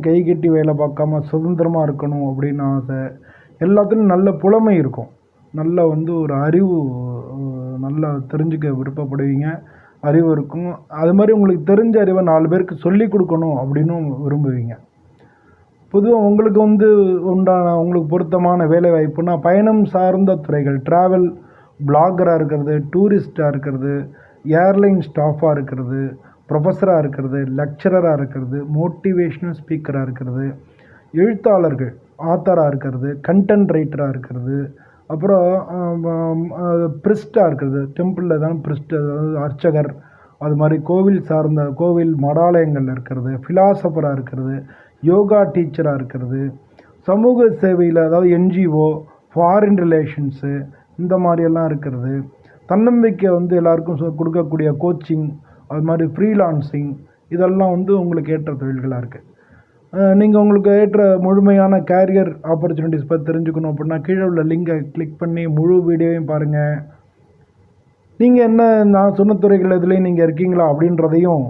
கை கட்டி வேலை பார்க்காம சுதந்திரமாக இருக்கணும் அப்படின்னு ஆசை. எல்லாத்துலேயும் நல்ல புலமை இருக்கும். நல்ல வந்து ஒரு அறிவு நல்லா தெரிஞ்சுக்க விருப்பப்படுவீங்க. அறிவு இருக்கும். அது மாதிரி உங்களுக்கு தெரிஞ்ச அறிவை நாலு பேருக்கு சொல்லி கொடுக்கணும் அப்படின்னும் விரும்புவீங்க. பொதுவாக உங்களுக்கு வந்து உண்டான உங்களுக்கு பொருத்தமான வேலை வாய்ப்புனா பயணம் சார்ந்த துறைகள் ட்ராவல் பிளாகராக இருக்கிறது டூரிஸ்டாக இருக்கிறது ஏர்லைன் ஸ்டாஃபாக இருக்கிறது ப்ரொஃபஸராக இருக்கிறது லெக்சரராக இருக்கிறது மோட்டிவேஷ்னல் ஸ்பீக்கராக இருக்கிறது எழுத்தாளர்கள் ஆத்தராக இருக்கிறது கண்டென்ட் ரைட்டராக இருக்கிறது அப்புறம் பிரிஸ்டாக இருக்கிறது. டெம்பிளில் தான் பிரிஸ்ட் அதாவது அர்ச்சகர். அது மாதிரி கோவில் சார்ந்த கோவில் மடாலயங்களில் இருக்கிறது ஃபிலாசபராக இருக்கிறது யோகா டீச்சராக இருக்கிறது சமூக சேவையில் அதாவது என்ஜிஓ ஃபாரின் ரிலேஷன்ஸு இந்த மாதிரியெல்லாம் இருக்கிறது. தன்னம்பிக்கை வந்து எல்லாருக்கும் கொடுக்கக்கூடிய கோச்சிங் அது மாதிரி ஃப்ரீலான்சிங் இதெல்லாம் வந்து உங்களுக்கு ஏற்ற தொழில்களாக இருக்குது நீங்கள் உங்களுக்கு ஏற்ற முழுமையான கேரியர் ஆப்பர்ச்சுனிட்டிஸ் பற்றி தெரிஞ்சுக்கணும் அப்படின்னா கீழே உள்ள லிங்கை கிளிக் பண்ணி முழு வீடியோவையும் பாருங்கள் நீங்கள் என்ன நான் சொன்ன துறைகள் எதுலேயும் நீங்கள் இருக்கீங்களா அப்படின்றதையும்